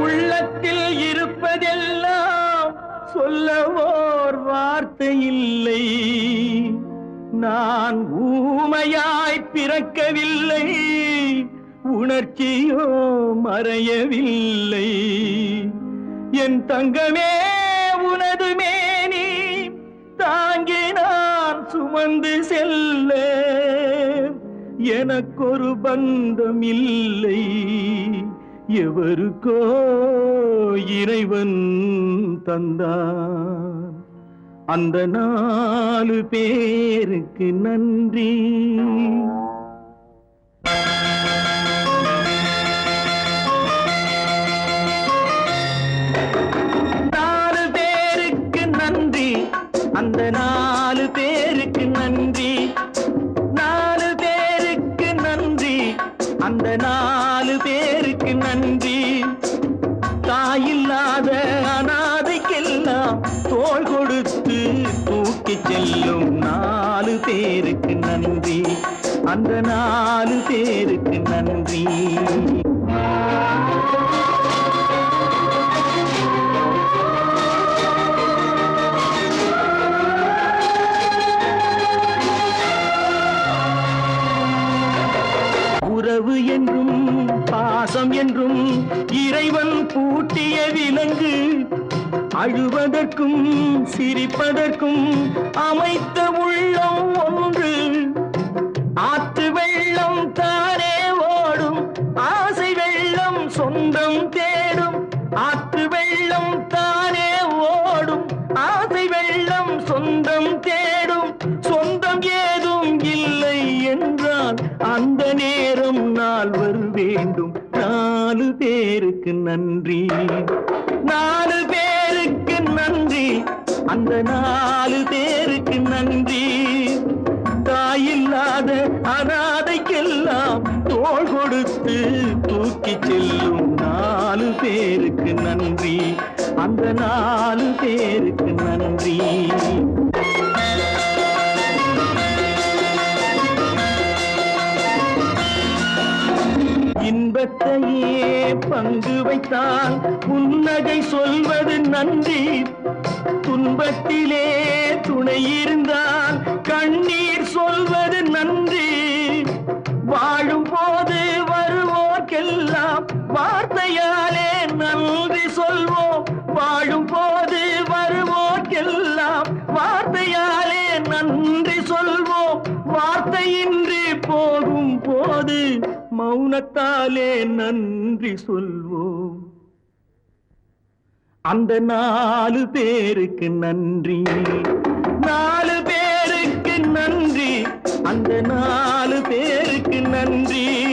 உள்ளத்தில் இருப்பதெல்லாம் சொல்லவோர் வார்த்தை இல்லை நான் ஊமையாய் பிறக்கவில்லை. உணர்ச்சியோ மறையவில்லை. என் தங்கமே உனதுமே சுமந்து செல்ல. எனக்கொரு பந்தம் இல்லை எவருக்கோ இறைவன் தந்தான். அந்த நாலு பேருக்கு நன்றி. தாயில்லாத அனாதைக்கெல்லாம் தோள் கொடுத்து தூக்கி செல்லும் நாலு பேருக்கு நன்றி. அந்த நாலு பேருக்கு நன்றி. பாசம் என்றும் இறைவன் பூட்டிய விலங்கு அழுவதற்கும் சிரிப்பதற்கும் அமைத்த உள்ளம் ஒன்று. ஆற்று வெள்ளம் தானே ஓடும் ஆசை வெள்ளம் சொந்தம் தே அந்த நேரம் நால்வர் வேண்டும். நாலு பேருக்கு நன்றி. நாலு பேருக்கு நன்றி. அந்த நாலு பேருக்கு நன்றி. தாயில்லாத அனாதைக்கெல்லாம் தோல் கொடுத்து தூக்கி செல்லும் நாலு பேருக்கு நன்றி. அந்த நாலு பேருக்கு நன்றி. இன்பத்தையே பங்கு வைத்தால் புன்னகை சொல்வது நன்றி. துன்பத்திலே துணை இருந்தால் கண்ணீர் சொல்வது நன்றி. வாழும் போது வருவோர்க்கெல்லாம் வார்த்தையாலே நன்றி சொல்வோம். வாழும் போது வருவோர்க்கெல்லாம் வார்த்தையாலே நன்றி சொல்வோம். வார்த்தையின்றி போகும் போது மௌனத்தாலே நன்றி சொல்வோம். அந்த நாலு பேருக்கு நன்றி. நாலு பேருக்கு நன்றி. அந்த நாலு பேருக்கு நன்றி.